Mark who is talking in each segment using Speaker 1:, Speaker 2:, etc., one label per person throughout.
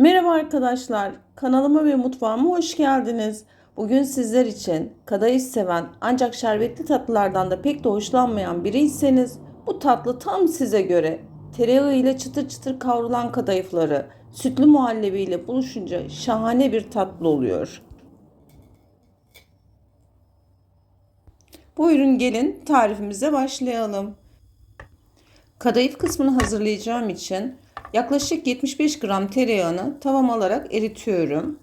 Speaker 1: Merhaba arkadaşlar, kanalıma ve mutfağıma hoş geldiniz. Bugün sizler için kadayıf seven ancak şerbetli tatlılardan da pek de hoşlanmayan biriyseniz bu tatlı tam size göre. Tereyağı ile çıtır çıtır kavrulan kadayıfları sütlü muhallebi ile buluşunca şahane bir tatlı oluyor. Buyurun gelin tarifimize başlayalım. Kadayıf kısmını hazırlayacağım için yaklaşık 75 gram tereyağını tavam alarak eritiyorum.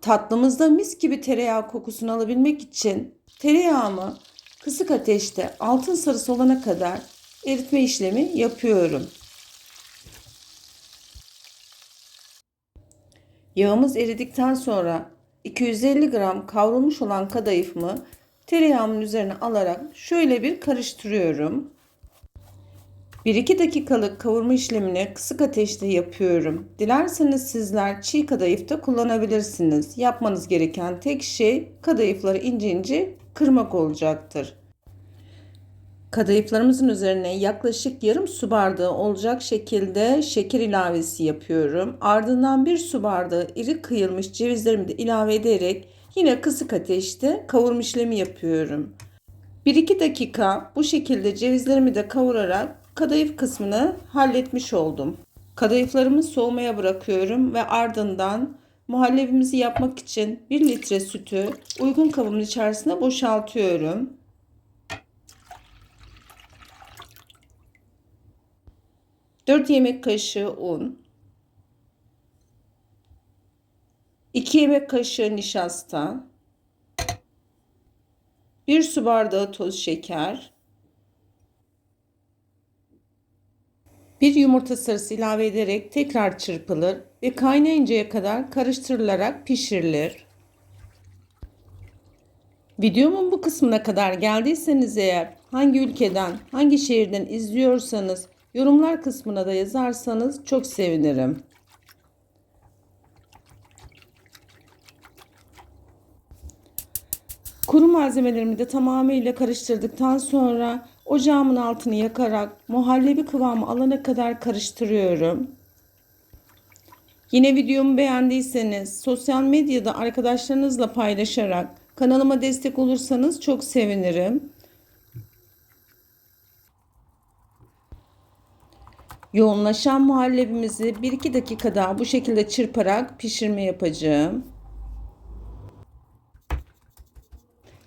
Speaker 1: Tatlımızda mis gibi tereyağı kokusunu alabilmek için tereyağımı kısık ateşte altın sarısı olana kadar eritme işlemi yapıyorum. Yağımız eridikten sonra 250 gram kavrulmuş olan kadayıfımı tereyağımın üzerine alarak şöyle bir karıştırıyorum. 1-2 dakikalık kavurma işlemini kısık ateşte yapıyorum. Dilerseniz sizler çiğ kadayıf da kullanabilirsiniz. Yapmanız gereken tek şey kadayıfları ince ince kırmak olacaktır. Kadayıflarımızın üzerine yaklaşık yarım su bardağı olacak şekilde şeker ilavesi yapıyorum. Ardından bir su bardağı iri kıyılmış cevizlerimi de ilave ederek yine kısık ateşte kavurma işlemi yapıyorum. 1-2 dakika bu şekilde cevizlerimi de kavurarak kadayıf kısmını halletmiş oldum. Kadayıflarımı soğumaya bırakıyorum ve ardından muhallebimizi yapmak için 1 litre sütü uygun kabımın içerisine boşaltıyorum. Dört yemek kaşığı un, 2 yemek kaşığı nişasta, 1 su bardağı toz şeker, 1 yumurta sarısı ilave ederek tekrar çırpılır ve kaynayıncaya kadar karıştırılarak pişirilir. Videomun bu kısmına kadar geldiyseniz eğer hangi ülkeden, hangi şehirden izliyorsanız yorumlar kısmına da yazarsanız çok sevinirim. Kuru malzemelerimi de tamamıyla karıştırdıktan sonra ocağımın altını yakarak muhallebi kıvamı alana kadar karıştırıyorum. Yine videomu beğendiyseniz sosyal medyada arkadaşlarınızla paylaşarak kanalıma destek olursanız çok sevinirim. Yoğunlaşan muhallebimizi 1-2 dakika daha bu şekilde çırparak pişirme yapacağım.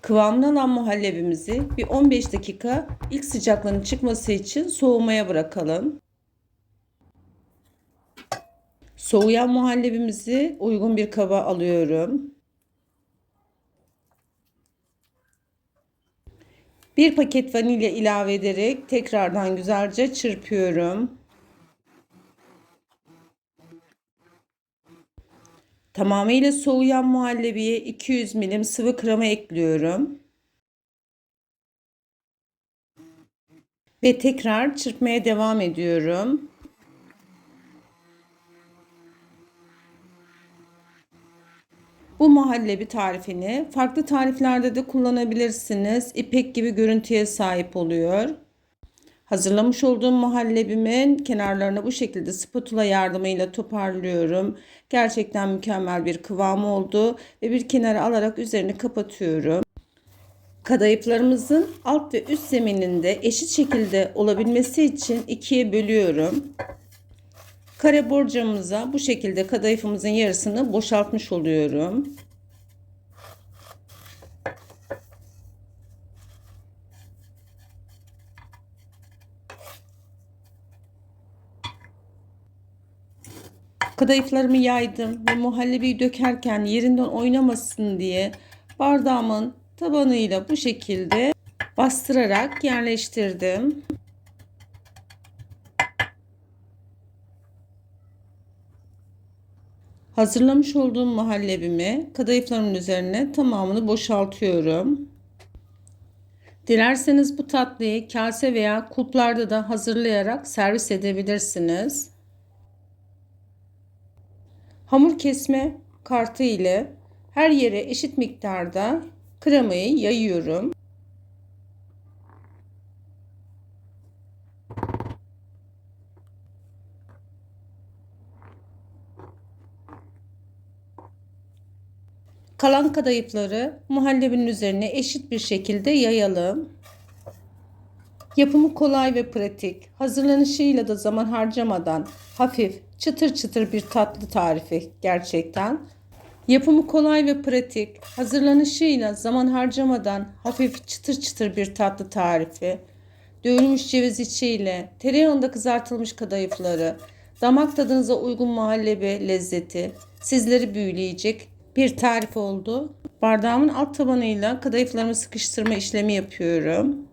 Speaker 1: Kıvamını alan muhallebimizi bir 15 dakika ilk sıcaklığının çıkması için soğumaya bırakalım. Soğuyan muhallebimizi uygun bir kaba alıyorum. Bir paket vanilya ilave ederek tekrardan güzelce çırpıyorum. Tamamıyla soğuyan muhallebiye 200 milim sıvı krema ekliyorum. Ve tekrar çırpmaya devam ediyorum. Bu muhallebi tarifini farklı tariflerde de kullanabilirsiniz. İpek gibi görüntüye sahip oluyor. Hazırlamış olduğum muhallebimin kenarlarını bu şekilde spatula yardımıyla toparlıyorum. Gerçekten mükemmel bir kıvam oldu ve bir kenara alarak üzerini kapatıyorum. Kadayıflarımızın alt ve üst zemininde eşit şekilde olabilmesi için ikiye bölüyorum. Kare borcamıza bu şekilde kadayıfımızın yarısını boşaltmış oluyorum. Kadayıflarımı yaydım ve muhallebiyi dökerken yerinden oynamasın diye bardağımın tabanıyla bu şekilde bastırarak yerleştirdim. Hazırlamış olduğum muhallebimi kadayıflarımın üzerine tamamını boşaltıyorum. Dilerseniz bu tatlıyı kase veya kulplarda da hazırlayarak servis edebilirsiniz. Hamur kesme kartı ile her yere eşit miktarda kremayı yayıyorum. Kalan kadayıfları muhallebinin üzerine eşit bir şekilde yayalım. Yapımı kolay ve pratik, hazırlanışıyla da zaman harcamadan hafif, çıtır çıtır bir tatlı tarifi gerçekten. Yapımı kolay ve pratik. Hazırlanışıyla zaman harcamadan hafif çıtır çıtır bir tatlı tarifi. Dövülmüş ceviz içiyle, tereyağında kızartılmış kadayıfları, damak tadınıza uygun muhallebi lezzeti sizleri büyüleyecek bir tarif oldu. Bardağımın alt tabanıyla kadayıflarımı sıkıştırma işlemi yapıyorum.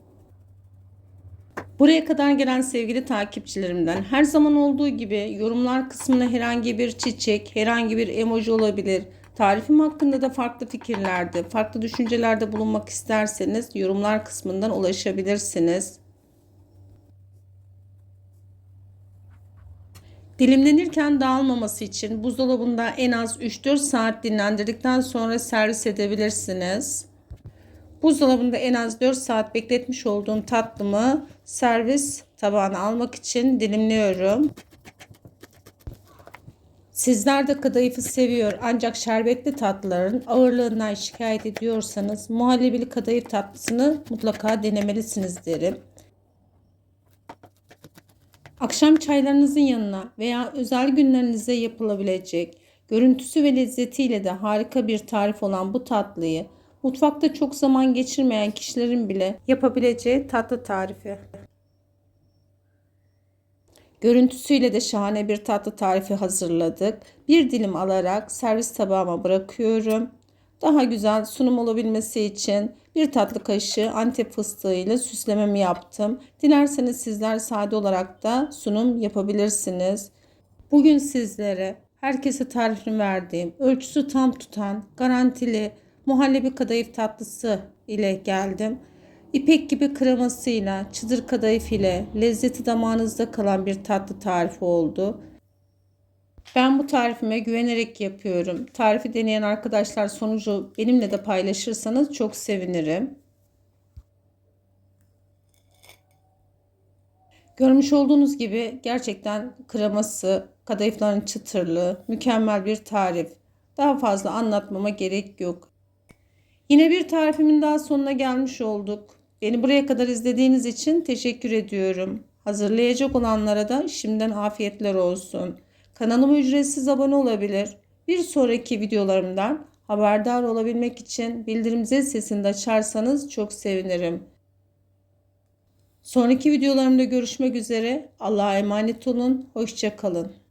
Speaker 1: Buraya kadar gelen sevgili takipçilerimden her zaman olduğu gibi yorumlar kısmına herhangi bir çiçek, herhangi bir emoji olabilir. Tarifim hakkında da farklı fikirlerde, farklı düşüncelerde bulunmak isterseniz yorumlar kısmından ulaşabilirsiniz. Dilimlenirken dağılmaması için buzdolabında en az 3-4 saat dinlendirdikten sonra servis edebilirsiniz. Buzdolabında en az 4 saat bekletmiş olduğum tatlımı servis tabağına almak için dilimliyorum. Sizler de kadayıfı seviyor ancak şerbetli tatlıların ağırlığından şikayet ediyorsanız muhallebili kadayıf tatlısını mutlaka denemelisiniz derim. Akşam çaylarınızın yanına veya özel günlerinize yapılabilecek, görüntüsü ve lezzetiyle de harika bir tarif olan bu tatlıyı mutfakta çok zaman geçirmeyen kişilerin bile yapabileceği tatlı tarifi. Görüntüsüyle de şahane bir tatlı tarifi hazırladık. Bir dilim alarak servis tabağıma bırakıyorum. Daha güzel sunum olabilmesi için bir tatlı kaşığı antep fıstığı ile süslememi yaptım. Dilerseniz sizler sade olarak da sunum yapabilirsiniz. Bugün sizlere herkese tarifini verdiğim, ölçüsü tam tutan, garantili muhallebi kadayıf tatlısı ile geldim. İpek gibi kremasıyla, çıtır kadayıf ile lezzeti damağınızda kalan bir tatlı tarifi oldu. Ben bu tarifime güvenerek yapıyorum. Tarifi deneyen arkadaşlar sonucu benimle de paylaşırsanız çok sevinirim. Görmüş olduğunuz gibi gerçekten kreması, kadayıfların çıtırlığı, mükemmel bir tarif. Daha fazla anlatmama gerek yok. Yine bir tarifimin daha sonuna gelmiş olduk. Beni buraya kadar izlediğiniz için teşekkür ediyorum. Hazırlayacak olanlara da şimdiden afiyetler olsun. Kanalıma ücretsiz abone olabilir. Bir sonraki videolarımdan haberdar olabilmek için bildirim zil sesini de açarsanız çok sevinirim. Sonraki videolarımda görüşmek üzere. Allah'a emanet olun. Hoşçakalın.